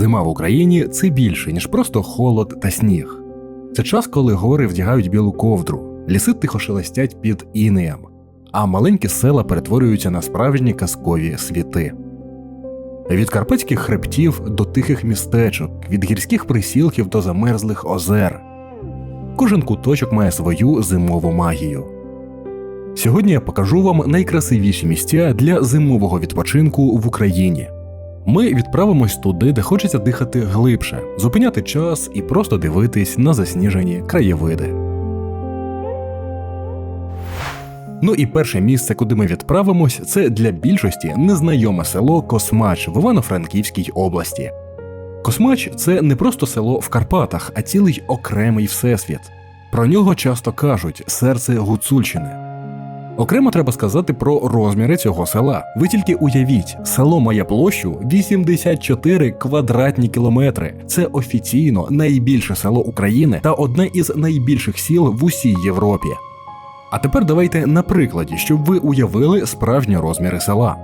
Зима в Україні це більше, ніж просто холод та сніг. Це час, коли гори вдягають білу ковдру, ліси тихо шелестять під інеєм, а маленькі села перетворюються на справжні казкові світи. Від карпатських хребтів до тихих містечок, від гірських присілків до замерзлих озер. Кожен куточок має свою зимову магію. Сьогодні я покажу вам найкрасивіші місця для зимового відпочинку в Україні. Ми відправимось туди, де хочеться дихати глибше, зупиняти час і просто дивитись на засніжені краєвиди. Ну і перше місце, куди ми відправимось, це для більшості незнайоме село Космач в Івано-Франківській області. Космач це не просто село в Карпатах, а цілий окремий всесвіт. Про нього часто кажуть серце Гуцульщини. Окремо треба сказати про розміри цього села. Ви тільки уявіть, село має площу 84 квадратні кілометри. Це офіційно найбільше село України та одне із найбільших сіл в усій Європі. А тепер давайте на прикладі, щоб ви уявили справжні розміри села.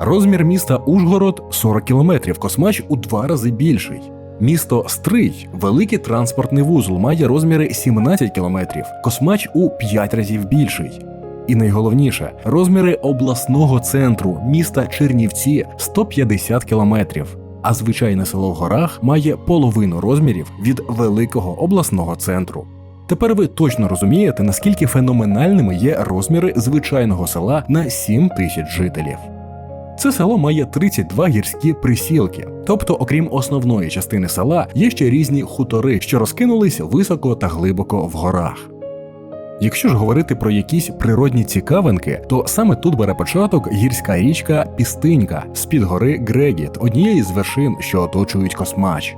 Розмір міста Ужгород 40 кілометрів, космач у два рази більший. Місто Стрий, великий транспортний вузол, має розміри 17 кілометрів, космач у 5 разів більший. І найголовніше, розміри обласного центру міста Чернівці 150 кілометрів, а звичайне село в горах має половину розмірів від великого обласного центру. Тепер ви точно розумієте, наскільки феноменальними є розміри звичайного села на 7 тисяч жителів. Це село має 32 гірські присілки, тобто, окрім основної частини села, є ще різні хутори, що розкинулись високо та глибоко в горах. Якщо ж говорити про якісь природні цікавинки, то саме тут бере початок гірська річка Пістинька з-під гори Грегіт, однієї з вершин, що оточують космач.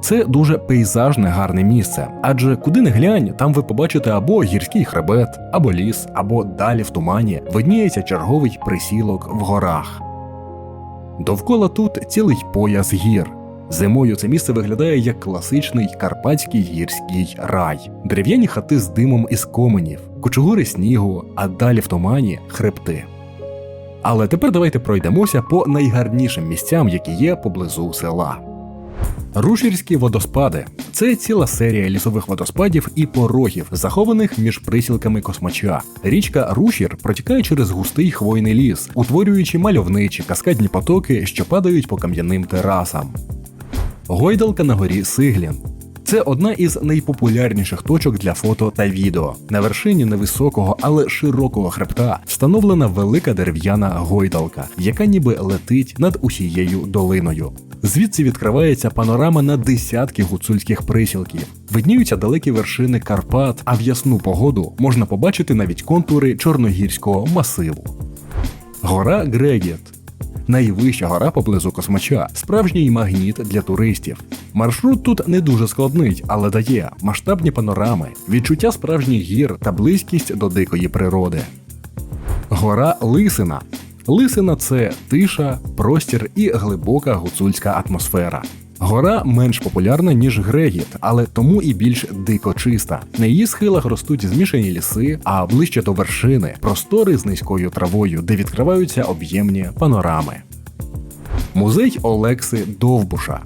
Це дуже пейзажне гарне місце, адже куди не глянь, там ви побачите або гірський хребет, або ліс, або далі в тумані видніється черговий присілок в горах. Довкола тут цілий пояс гір. Зимою це місце виглядає як класичний карпатський гірський рай, дерев'яні хати з димом із коменів, кучугури снігу, а далі в тумані хребти. Але тепер давайте пройдемося по найгарнішим місцям, які є поблизу села. Рушірські водоспади це ціла серія лісових водоспадів і порогів, захованих між присілками космача. Річка Рушір протікає через густий хвойний ліс, утворюючи мальовничі каскадні потоки, що падають по кам'яним терасам. Гойдалка на горі Сиглін. Це одна із найпопулярніших точок для фото та відео. На вершині невисокого, але широкого хребта встановлена велика дерев'яна гойдалка, яка ніби летить над усією долиною. Звідси відкривається панорама на десятки гуцульських присілків. Видніються далекі вершини Карпат, а в ясну погоду можна побачити навіть контури чорногірського масиву. Гора Грегіт найвища гора поблизу космача, справжній магніт для туристів. Маршрут тут не дуже складний, але дає масштабні панорами, відчуття справжніх гір та близькість до дикої природи. Гора Лисина. Лисина це тиша, простір і глибока гуцульська атмосфера. Гора менш популярна, ніж Грегіт, але тому і більш дико чиста. На її схилах ростуть змішані ліси, а ближче до вершини простори з низькою травою, де відкриваються об'ємні панорами. Музей Олекси Довбуша.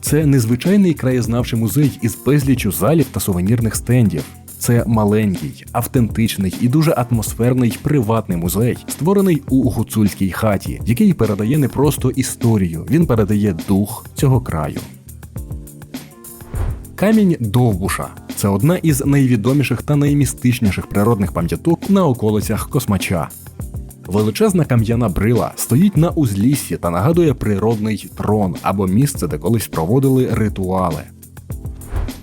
Це незвичайний краєзнавчий музей із безліччю залів та сувенірних стендів. Це маленький, автентичний і дуже атмосферний приватний музей, створений у гуцульській хаті, який передає не просто історію, він передає дух цього краю. Камінь Довбуша це одна із найвідоміших та наймістичніших природних пам'яток на околицях Космача. Величезна кам'яна брила стоїть на узліссі та нагадує природний трон або місце, де колись проводили ритуали.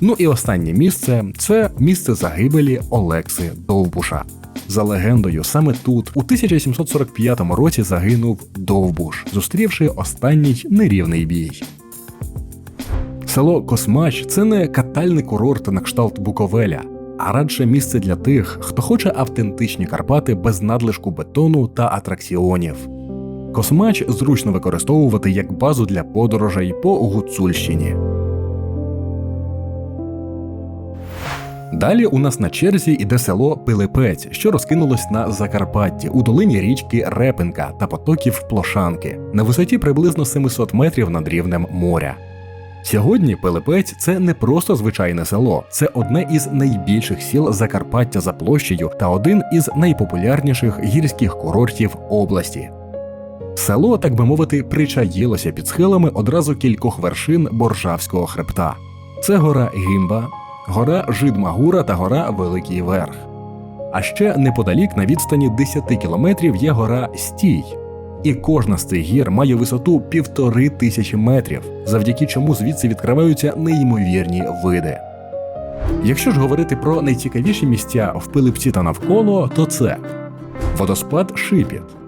Ну і останнє місце це місце загибелі Олекси Довбуша. За легендою, саме тут, у 1745 році, загинув Довбуш, зустрівши останній нерівний бій. Село Космач це не катальний курорт на кшталт Буковеля, а радше місце для тих, хто хоче автентичні Карпати без надлишку бетону та атракціонів. Космач зручно використовувати як базу для подорожей по Гуцульщині. Далі у нас на черзі іде село Пилипець, що розкинулось на Закарпатті у долині річки Репинка та потоків Плошанки на висоті приблизно 700 метрів над рівнем моря. Сьогодні Пилипець це не просто звичайне село, це одне із найбільших сіл Закарпаття за площею та один із найпопулярніших гірських курортів області. Село, так би мовити, причаїлося під схилами одразу кількох вершин Боржавського хребта. Це гора Гімба, гора Жидмагура та гора Великий Верх. А ще неподалік на відстані 10 кілометрів є гора Стій. І кожна з цих гір має висоту півтори тисячі метрів, завдяки чому звідси відкриваються неймовірні види. Якщо ж говорити про найцікавіші місця в Пилипці та навколо, то це водоспад Шипіт.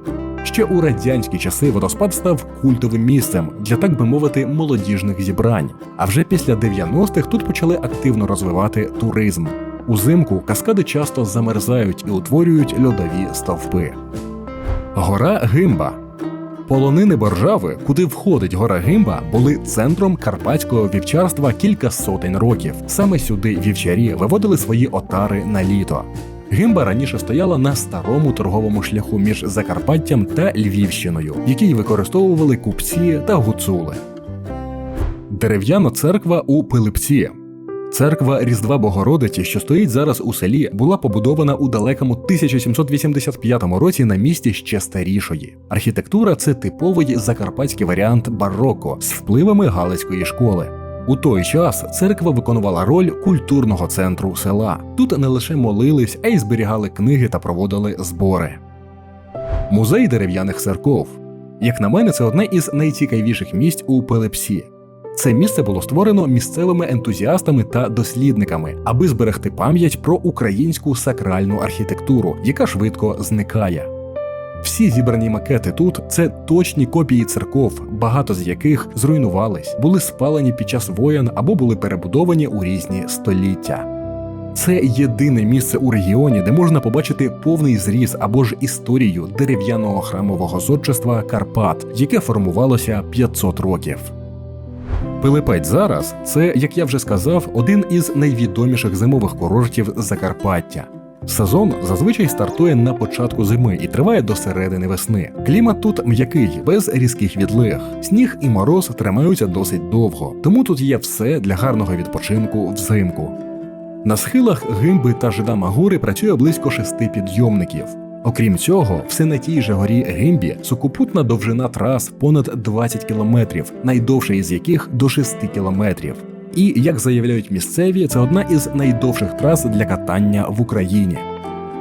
Ще у радянські часи водоспад став культовим місцем для, так би мовити, молодіжних зібрань. А вже після 90-х тут почали активно розвивати туризм. Узимку каскади часто замерзають і утворюють льодові стовпи. Гора Гимба. Полонини Боржави, куди входить гора Гимба, були центром карпатського вівчарства кілька сотень років. Саме сюди вівчарі виводили свої отари на літо. Гимба раніше стояла на старому торговому шляху між Закарпаттям та Львівщиною, який використовували купці та гуцули. Дерев'яна церква у Пилипці. Церква Різдва Богородиці, що стоїть зараз у селі, була побудована у далекому 1785 році на місці ще старішої. Архітектура це типовий закарпатський варіант бароко з впливами Галицької школи. У той час церква виконувала роль культурного центру села. Тут не лише молились, а й зберігали книги та проводили збори. Музей дерев'яних церков. Як на мене, це одне із найцікавіших місць у Пелепсі. Це місце було створено місцевими ентузіастами та дослідниками, аби зберегти пам'ять про українську сакральну архітектуру, яка швидко зникає. Всі зібрані макети тут це точні копії церков, багато з яких зруйнувались, були спалені під час воєн або були перебудовані у різні століття. Це єдине місце у регіоні, де можна побачити повний зріз або ж історію дерев'яного храмового зодчества Карпат, яке формувалося 500 років. Пилипець зараз це, як я вже сказав, один із найвідоміших зимових курортів Закарпаття. Сезон зазвичай стартує на початку зими і триває до середини весни. Клімат тут м'який, без різких відлиг. Сніг і мороз тримаються досить довго, тому тут є все для гарного відпочинку взимку. На схилах гимби та жидама гори працює близько шести підйомників. Окрім цього, все на тій же горі Гимбі сукупутна довжина трас понад 20 кілометрів, найдовша із яких до 6 кілометрів. І, як заявляють місцеві, це одна із найдовших трас для катання в Україні.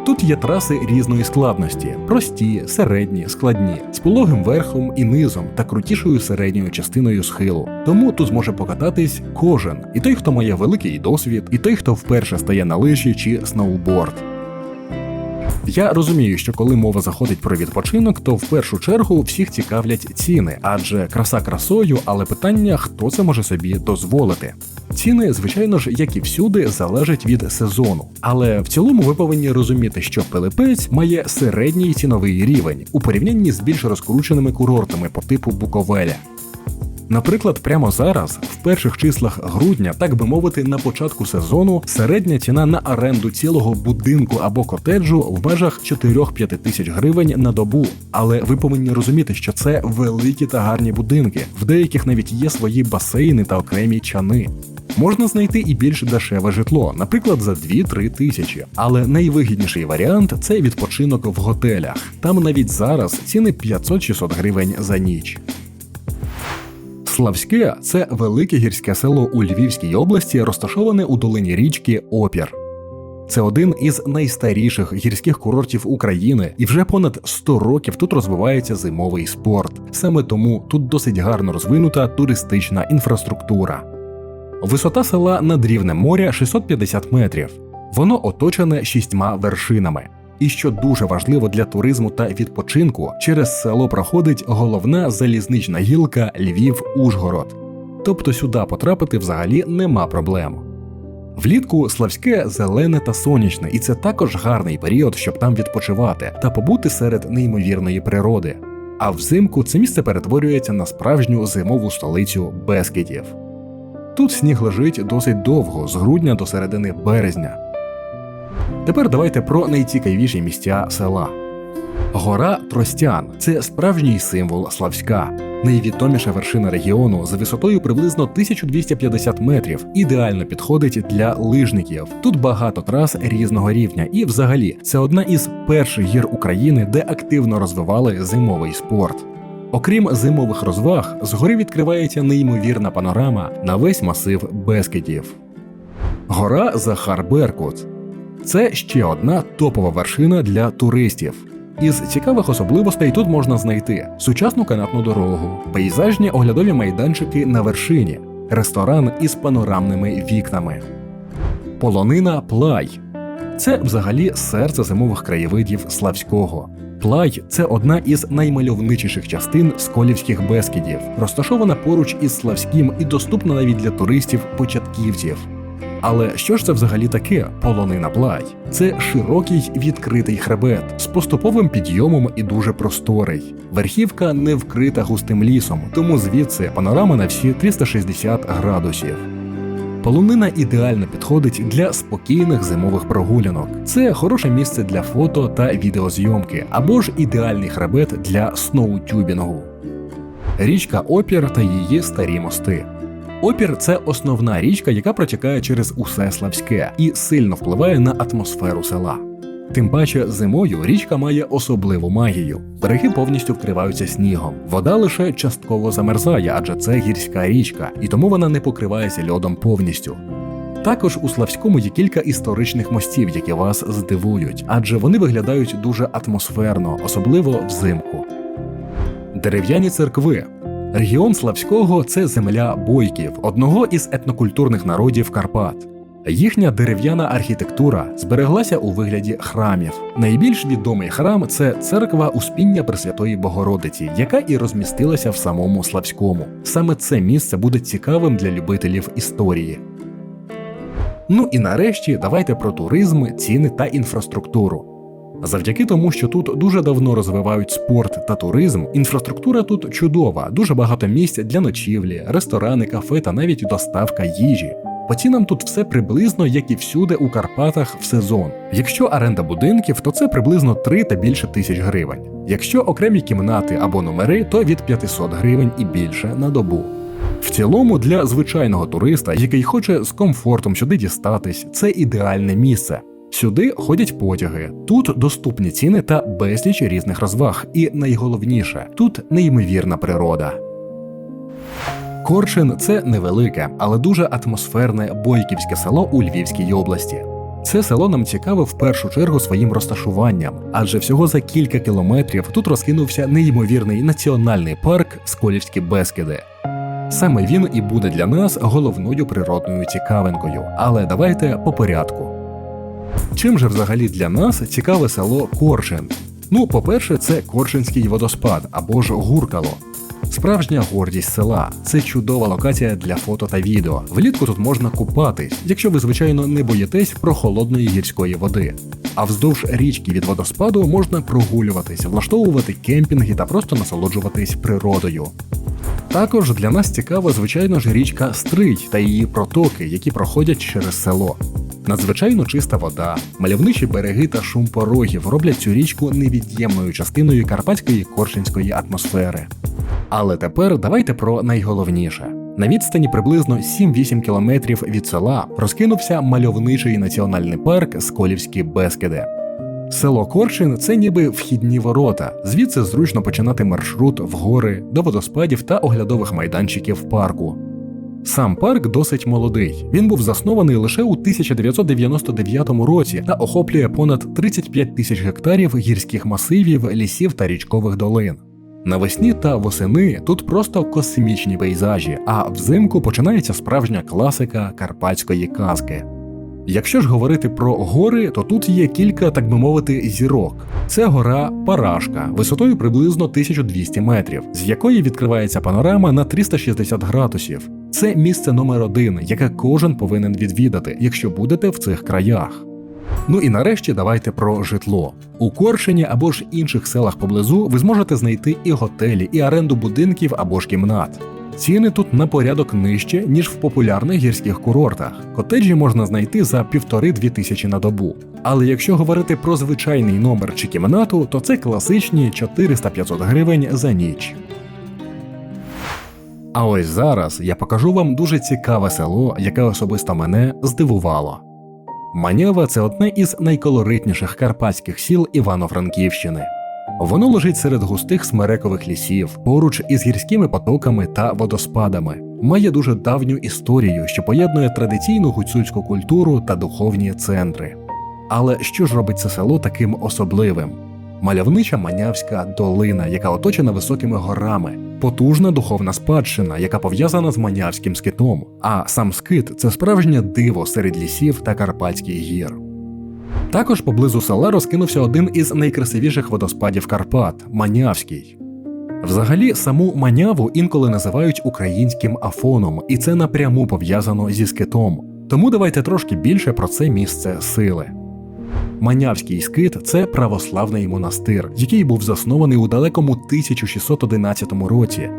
Тут є траси різної складності: прості, середні, складні, з пологим верхом і низом та крутішою середньою частиною схилу. Тому тут зможе покататись кожен, і той, хто має великий досвід, і той, хто вперше стає на лижі чи сноуборд. Я розумію, що коли мова заходить про відпочинок, то в першу чергу всіх цікавлять ціни, адже краса красою, але питання, хто це може собі дозволити. Ціни, звичайно ж, як і всюди, залежать від сезону. Але в цілому ви повинні розуміти, що Пилипець має середній ціновий рівень у порівнянні з більш розкрученими курортами по типу Буковеля. Наприклад, прямо зараз, в перших числах грудня, так би мовити, на початку сезону, середня ціна на оренду цілого будинку або котеджу в межах 4-5 тисяч гривень на добу. Але ви повинні розуміти, що це великі та гарні будинки, в деяких навіть є свої басейни та окремі чани. Можна знайти і більш дешеве житло, наприклад, за 2-3 тисячі. Але найвигідніший варіант це відпочинок в готелях. Там навіть зараз ціни 500-600 гривень за ніч. Славське це велике гірське село у Львівській області, розташоване у долині річки Опір. Це один із найстаріших гірських курортів України, і вже понад 100 років тут розвивається зимовий спорт. Саме тому тут досить гарно розвинута туристична інфраструктура. Висота села над рівнем моря 650 метрів. Воно оточене шістьма вершинами. І що дуже важливо для туризму та відпочинку, через село проходить головна залізнична гілка Львів-Ужгород. Тобто сюди потрапити взагалі нема проблем. Влітку Славське зелене та сонячне, і це також гарний період, щоб там відпочивати та побути серед неймовірної природи. А взимку це місце перетворюється на справжню зимову столицю Бескидів. Тут сніг лежить досить довго, з грудня до середини березня. Тепер давайте про найцікавіші місця села. Гора Тростян це справжній символ Славська. Найвідоміша вершина регіону за висотою приблизно 1250 метрів. Ідеально підходить для лижників. Тут багато трас різного рівня, і взагалі це одна із перших гір України, де активно розвивали зимовий спорт. Окрім зимових розваг, згори відкривається неймовірна панорама на весь масив Бескидів. Гора Захар Беркут це ще одна топова вершина для туристів. Із цікавих особливостей тут можна знайти сучасну канатну дорогу, пейзажні оглядові майданчики на вершині, ресторан із панорамними вікнами. Полонина Плай це взагалі серце зимових краєвидів Славського. Плай це одна із наймальовничіших частин сколівських безкидів, розташована поруч із Славським і доступна навіть для туристів-початківців. Але що ж це взагалі таке полонина Плай? Це широкий відкритий хребет з поступовим підйомом і дуже просторий. Верхівка не вкрита густим лісом, тому звідси панорама на всі 360 градусів. Полонина ідеально підходить для спокійних зимових прогулянок. Це хороше місце для фото та відеозйомки, або ж ідеальний хребет для сноутюбінгу. Річка Опір та її старі мости. Опір це основна річка, яка протікає через усе Славське і сильно впливає на атмосферу села. Тим паче зимою річка має особливу магію. Береги повністю вкриваються снігом. Вода лише частково замерзає, адже це гірська річка, і тому вона не покривається льодом повністю. Також у Славському є кілька історичних мостів, які вас здивують, адже вони виглядають дуже атмосферно, особливо взимку. Дерев'яні церкви. Регіон Славського це земля бойків, одного із етнокультурних народів Карпат. Їхня дерев'яна архітектура збереглася у вигляді храмів. Найбільш відомий храм це церква Успіння Пресвятої Богородиці, яка і розмістилася в самому Славському. Саме це місце буде цікавим для любителів історії. Ну і нарешті давайте про туризм, ціни та інфраструктуру. Завдяки тому, що тут дуже давно розвивають спорт та туризм, інфраструктура тут чудова, дуже багато місць для ночівлі, ресторани, кафе та навіть доставка їжі. По цінам тут все приблизно, як і всюди у Карпатах в сезон. Якщо оренда будинків, то це приблизно 3 та більше тисяч гривень. Якщо окремі кімнати або номери, то від 500 гривень і більше на добу. В цілому для звичайного туриста, який хоче з комфортом сюди дістатись, це ідеальне місце. Сюди ходять потяги, тут доступні ціни та безліч різних розваг, і найголовніше тут неймовірна природа. Корчин це невелике, але дуже атмосферне бойківське село у Львівській області. Це село нам цікаве в першу чергу своїм розташуванням, адже всього за кілька кілометрів тут розкинувся неймовірний національний парк Сколівські Бескиди. Саме він і буде для нас головною природною цікавинкою. Але давайте по порядку. Чим же взагалі для нас цікаве село Корчин? Ну, по-перше, це Коршинський водоспад або ж гуркало. Справжня гордість села це чудова локація для фото та відео. Влітку тут можна купатись, якщо ви, звичайно, не боїтесь прохолодної гірської води. А вздовж річки від водоспаду можна прогулюватись, влаштовувати кемпінги та просто насолоджуватись природою. Також для нас цікава, звичайно ж, річка Стрий та її протоки, які проходять через село. Надзвичайно чиста вода, мальовничі береги та шум порогів роблять цю річку невід'ємною частиною карпатської коршинської атмосфери. Але тепер давайте про найголовніше. На відстані приблизно 7-8 кілометрів від села розкинувся мальовничий національний парк Сколівські Бескиди. Село Коршин це ніби вхідні ворота, звідси зручно починати маршрут в гори до водоспадів та оглядових майданчиків парку. Сам парк досить молодий. Він був заснований лише у 1999 році та охоплює понад 35 тисяч гектарів гірських масивів, лісів та річкових долин. Навесні та восени тут просто космічні пейзажі, а взимку починається справжня класика карпатської казки. Якщо ж говорити про гори, то тут є кілька, так би мовити, зірок. Це гора Парашка висотою приблизно 1200 метрів, з якої відкривається панорама на 360 градусів. Це місце номер один, яке кожен повинен відвідати, якщо будете в цих краях. Ну і нарешті давайте про житло. У Коршині або ж інших селах поблизу ви зможете знайти і готелі, і оренду будинків або ж кімнат. Ціни тут на порядок нижче, ніж в популярних гірських курортах. Котеджі можна знайти за півтори-дві тисячі на добу. Але якщо говорити про звичайний номер чи кімнату, то це класичні 400-500 гривень за ніч. А ось зараз я покажу вам дуже цікаве село, яке особисто мене здивувало. Манєва це одне із найколоритніших карпатських сіл Івано-Франківщини. Воно лежить серед густих смерекових лісів, поруч із гірськими потоками та водоспадами. Має дуже давню історію, що поєднує традиційну гуцульську культуру та духовні центри. Але що ж робить це село таким особливим? Мальовнича Манявська долина, яка оточена високими горами, потужна духовна спадщина, яка пов'язана з манявським скитом. А сам скит це справжнє диво серед лісів та карпатських гір. Також поблизу села розкинувся один із найкрасивіших водоспадів Карпат Манявський. Взагалі, саму маняву інколи називають українським афоном, і це напряму пов'язано зі скитом. Тому давайте трошки більше про це місце сили. Манявський скит це православний монастир, який був заснований у далекому 1611 році.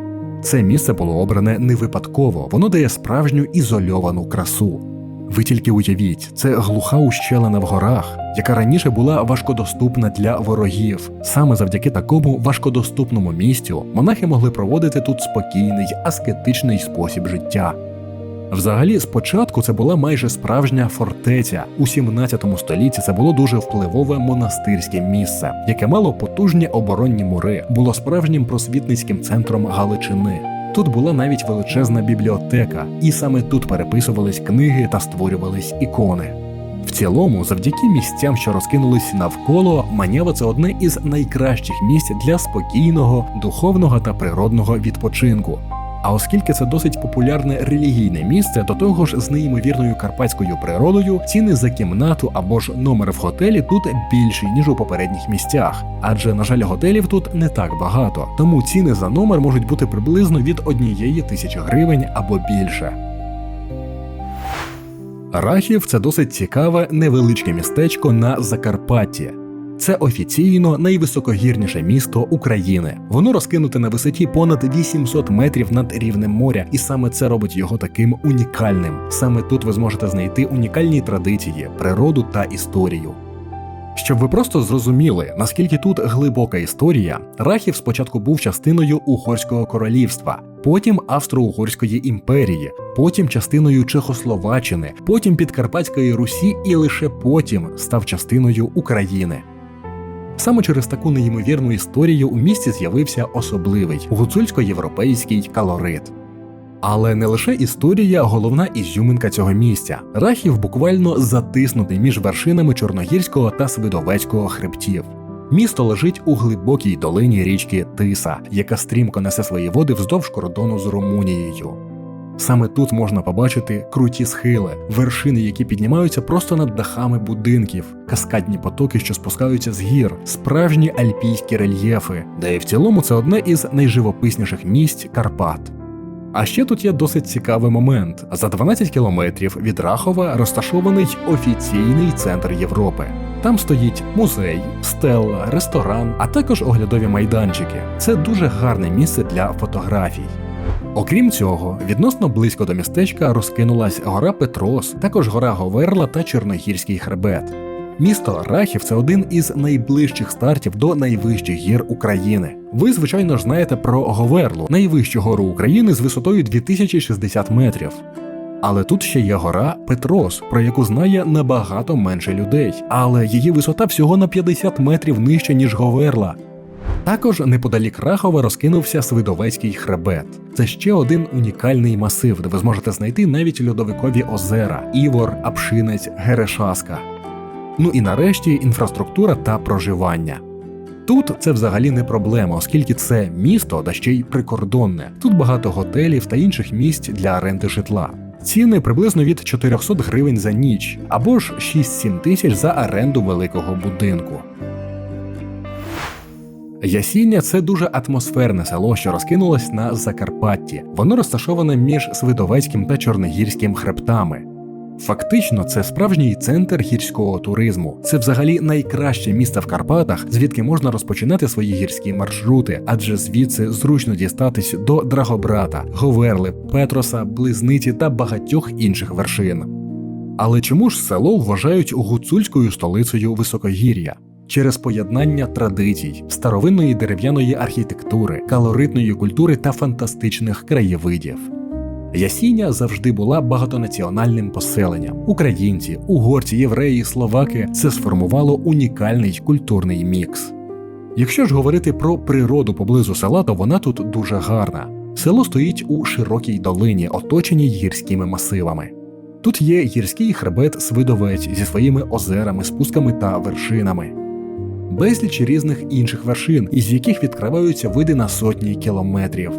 Це місце було обране не випадково, воно дає справжню ізольовану красу. Ви тільки уявіть, це глуха ущелина в горах, яка раніше була важкодоступна для ворогів. Саме завдяки такому важкодоступному місцю монахи могли проводити тут спокійний, аскетичний спосіб життя. Взагалі, спочатку це була майже справжня фортеця. У 17 столітті це було дуже впливове монастирське місце, яке мало потужні оборонні мури, було справжнім просвітницьким центром Галичини. Тут була навіть величезна бібліотека, і саме тут переписувались книги та створювались ікони. В цілому, завдяки місцям, що розкинулись навколо, Манява це одне із найкращих місць для спокійного, духовного та природного відпочинку. А оскільки це досить популярне релігійне місце, до того ж з неймовірною карпатською природою, ціни за кімнату або ж номер в готелі тут більші ніж у попередніх місцях. Адже, на жаль, готелів тут не так багато, тому ціни за номер можуть бути приблизно від однієї тисячі гривень або більше. Рахів це досить цікаве невеличке містечко на Закарпатті. Це офіційно найвисокогірніше місто України. Воно розкинуте на висоті понад 800 метрів над рівнем моря, і саме це робить його таким унікальним. Саме тут ви зможете знайти унікальні традиції, природу та історію. Щоб ви просто зрозуміли, наскільки тут глибока історія, Рахів спочатку був частиною Угорського королівства, потім Австро-Угорської імперії, потім частиною Чехословаччини, потім Підкарпатської Русі і лише потім став частиною України. Саме через таку неймовірну історію у місті з'явився особливий гуцульсько-європейський калорит. Але не лише історія, головна ізюминка цього місця. Рахів буквально затиснутий між вершинами Чорногірського та Свидовецького хребтів. Місто лежить у глибокій долині річки Тиса, яка стрімко несе свої води вздовж кордону з Румунією. Саме тут можна побачити круті схили, вершини, які піднімаються просто над дахами будинків, каскадні потоки, що спускаються з гір, справжні альпійські рельєфи, де і в цілому це одне із найживописніших місць Карпат. А ще тут є досить цікавий момент: за 12 кілометрів від Рахова розташований офіційний центр Європи. Там стоїть музей, стелла, ресторан, а також оглядові майданчики. Це дуже гарне місце для фотографій. Окрім цього, відносно близько до містечка розкинулась гора Петрос, також гора Говерла та Чорногірський хребет. Місто Рахів це один із найближчих стартів до найвищих гір України. Ви, звичайно ж, знаєте про Говерлу, найвищу гору України з висотою 2060 метрів. Але тут ще є гора Петрос, про яку знає набагато менше людей, але її висота всього на 50 метрів нижче, ніж Говерла. Також неподалік Рахова розкинувся Свидовецький хребет. Це ще один унікальний масив, де ви зможете знайти навіть льодовикові озера, Івор, Апшинець, Герешаска. Ну і нарешті інфраструктура та проживання. Тут це взагалі не проблема, оскільки це місто, да ще й прикордонне. Тут багато готелів та інших місць для оренди житла. Ціни приблизно від 400 гривень за ніч або ж 6-7 тисяч за оренду великого будинку. Ясіння це дуже атмосферне село, що розкинулось на Закарпатті. Воно розташоване між Свидовецьким та Чорногірським хребтами. Фактично, це справжній центр гірського туризму. Це взагалі найкраще місце в Карпатах, звідки можна розпочинати свої гірські маршрути, адже звідси зручно дістатись до Драгобрата, Говерли, Петроса, Близниці та багатьох інших вершин. Але чому ж село вважають гуцульською столицею високогір'я? Через поєднання традицій, старовинної дерев'яної архітектури, калоритної культури та фантастичних краєвидів. Ясіня завжди була багатонаціональним поселенням. Українці, угорці, євреї, словаки це сформувало унікальний культурний мікс. Якщо ж говорити про природу поблизу села, то вона тут дуже гарна. Село стоїть у широкій долині, оточеній гірськими масивами. Тут є гірський хребет Свидовець зі своїми озерами, спусками та вершинами, безліч різних інших вершин, із яких відкриваються види на сотні кілометрів,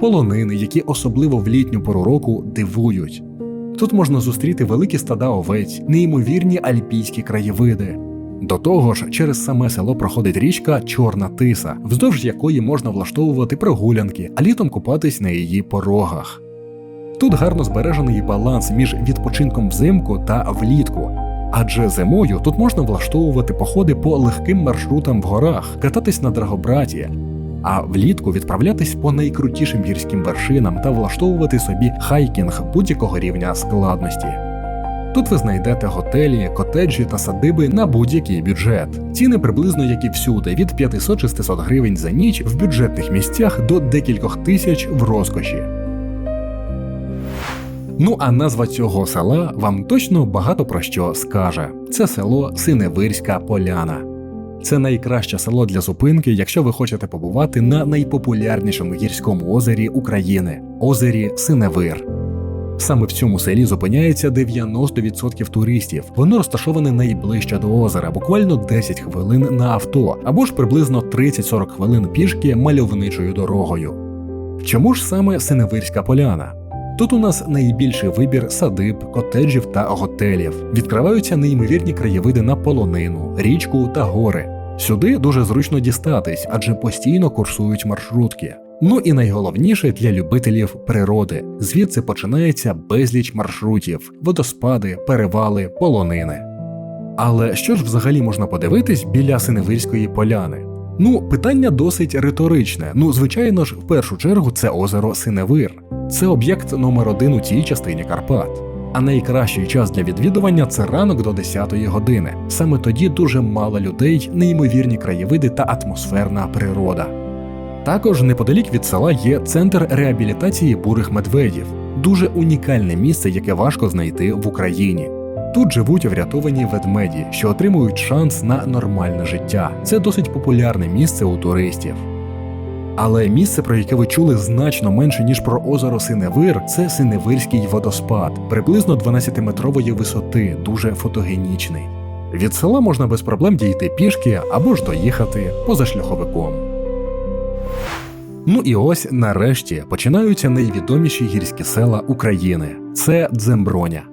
полонини, які особливо в літню пору року дивують. Тут можна зустріти великі стада овець, неймовірні альпійські краєвиди. До того ж, через саме село проходить річка Чорна Тиса, вздовж якої можна влаштовувати прогулянки, а літом купатись на її порогах. Тут гарно збережений баланс між відпочинком взимку та влітку. Адже зимою тут можна влаштовувати походи по легким маршрутам в горах, кататись на драгобраті, а влітку відправлятись по найкрутішим гірським вершинам та влаштовувати собі хайкінг будь-якого рівня складності. Тут ви знайдете готелі, котеджі та садиби на будь-який бюджет. Ціни приблизно як і всюди, від 500-600 гривень за ніч в бюджетних місцях до декількох тисяч в розкоші. Ну а назва цього села вам точно багато про що скаже. Це село Синевирська Поляна. Це найкраще село для зупинки, якщо ви хочете побувати на найпопулярнішому гірському озері України озері Синевир. Саме в цьому селі зупиняється 90% туристів. Воно розташоване найближче до озера, буквально 10 хвилин на авто, або ж приблизно 30-40 хвилин пішки мальовничою дорогою. Чому ж саме Синевирська поляна? Тут у нас найбільший вибір садиб, котеджів та готелів. Відкриваються неймовірні краєвиди на полонину, річку та гори. Сюди дуже зручно дістатись, адже постійно курсують маршрутки. Ну і найголовніше для любителів природи. Звідси починається безліч маршрутів, водоспади, перевали, полонини. Але що ж взагалі можна подивитись біля Синевирської поляни? Ну, питання досить риторичне. Ну, звичайно ж, в першу чергу це озеро Синевир. Це об'єкт номер один у цій частині Карпат. А найкращий час для відвідування це ранок до 10-ї години. Саме тоді дуже мало людей, неймовірні краєвиди та атмосферна природа. Також неподалік від села є центр реабілітації бурих медведів, дуже унікальне місце, яке важко знайти в Україні. Тут живуть врятовані ведмеді, що отримують шанс на нормальне життя. Це досить популярне місце у туристів. Але місце, про яке ви чули значно менше, ніж про озеро Синевир, це Синевирський водоспад, приблизно 12-метрової висоти, дуже фотогенічний. Від села можна без проблем дійти пішки або ж доїхати позашляховиком. Ну і ось нарешті починаються найвідоміші гірські села України це Дземброня.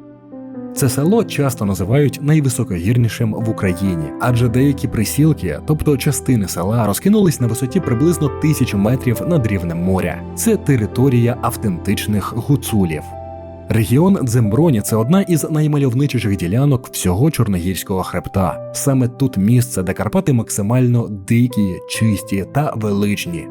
Це село часто називають найвисокогірнішим в Україні, адже деякі присілки, тобто частини села, розкинулись на висоті приблизно тисячу метрів над рівнем моря. Це територія автентичних гуцулів. Регіон Дземброні це одна із наймальовничіших ділянок всього чорногірського хребта. Саме тут місце, де Карпати максимально дикі, чисті та величні.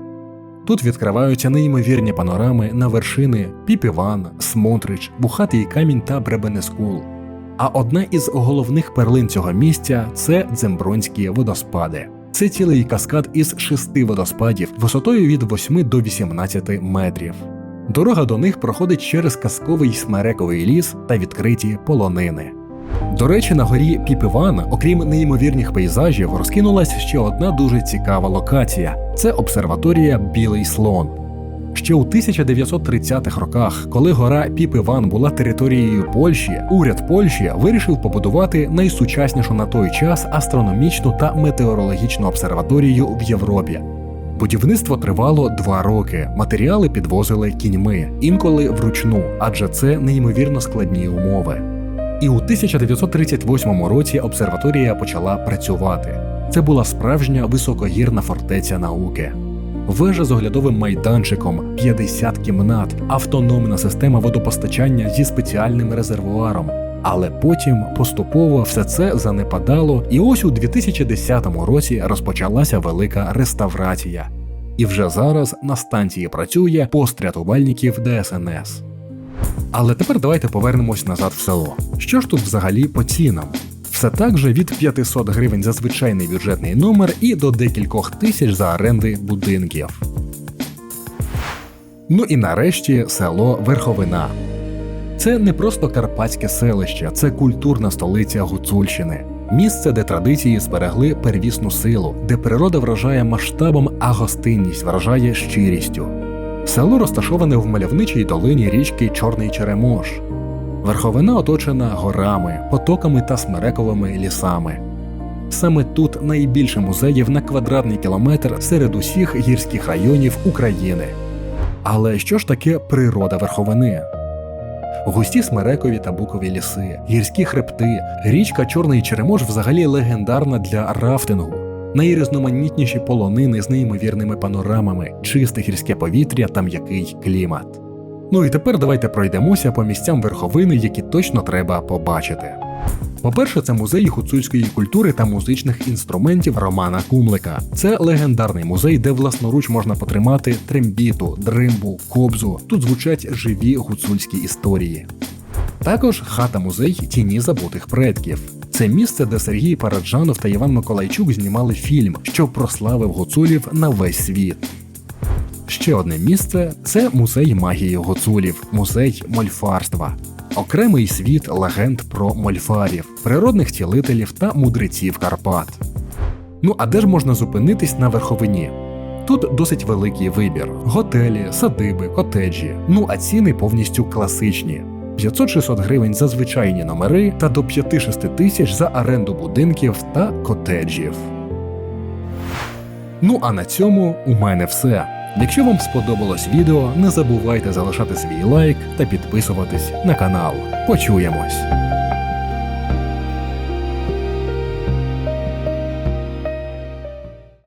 Тут відкриваються неймовірні панорами на вершини Піпіван, Смотрич, Бухатий камінь та Бребенескул. А одна із головних перлин цього місця це Дзембронські водоспади. Це цілий каскад із шести водоспадів висотою від 8 до 18 метрів. Дорога до них проходить через казковий смерековий ліс та відкриті полонини. До речі, на горі Піпіван, окрім неймовірних пейзажів, розкинулась ще одна дуже цікава локація це обсерваторія Білий Слон. Ще у 1930-х роках, коли гора Піп-Іван була територією Польщі, уряд Польщі вирішив побудувати найсучаснішу на той час астрономічну та метеорологічну обсерваторію в Європі. Будівництво тривало два роки. Матеріали підвозили кіньми, інколи вручну, адже це неймовірно складні умови. І у 1938 році обсерваторія почала працювати. Це була справжня високогірна фортеця науки. Вежа з оглядовим майданчиком, 50 кімнат, автономна система водопостачання зі спеціальним резервуаром. Але потім поступово все це занепадало, і ось у 2010 році розпочалася велика реставрація. І вже зараз на станції працює пост рятувальників ДСНС. Але тепер давайте повернемось назад в село. Що ж тут взагалі по цінам? Все так же від 500 гривень за звичайний бюджетний номер і до декількох тисяч за оренди будинків. Ну і нарешті село Верховина. Це не просто карпатське селище, це культурна столиця Гуцульщини. Місце, де традиції зберегли первісну силу, де природа вражає масштабом, а гостинність вражає щирістю. Село розташоване в мальовничій долині річки Чорний Черемош. Верховина оточена горами, потоками та смерековими лісами. Саме тут найбільше музеїв на квадратний кілометр серед усіх гірських районів України. Але що ж таке природа верховини? Густі смерекові та букові ліси, гірські хребти, річка Чорний Черемош взагалі легендарна для рафтингу. Найрізноманітніші полонини з неймовірними панорамами, чисте гірське повітря та м'який клімат. Ну і тепер давайте пройдемося по місцям верховини, які точно треба побачити. По-перше, це музей гуцульської культури та музичних інструментів Романа Кумлика. Це легендарний музей, де власноруч можна потримати трембіту, дримбу, кобзу. Тут звучать живі гуцульські історії. Також хата музей тіні забутих предків. Це місце, де Сергій Параджанов та Іван Миколайчук знімали фільм, що прославив гуцулів на весь світ. Ще одне місце це музей магії гуцулів, музей мольфарства. Окремий світ легенд про мольфарів, природних цілителів та мудреців Карпат. Ну а де ж можна зупинитись на верховині? Тут досить великий вибір: готелі, садиби, котеджі. Ну а ціни повністю класичні: 500-600 гривень за звичайні номери та до 5-6 тисяч за оренду будинків та котеджів. Ну а на цьому у мене все. Якщо вам сподобалось відео, не забувайте залишати свій лайк та підписуватись на канал. Почуємось!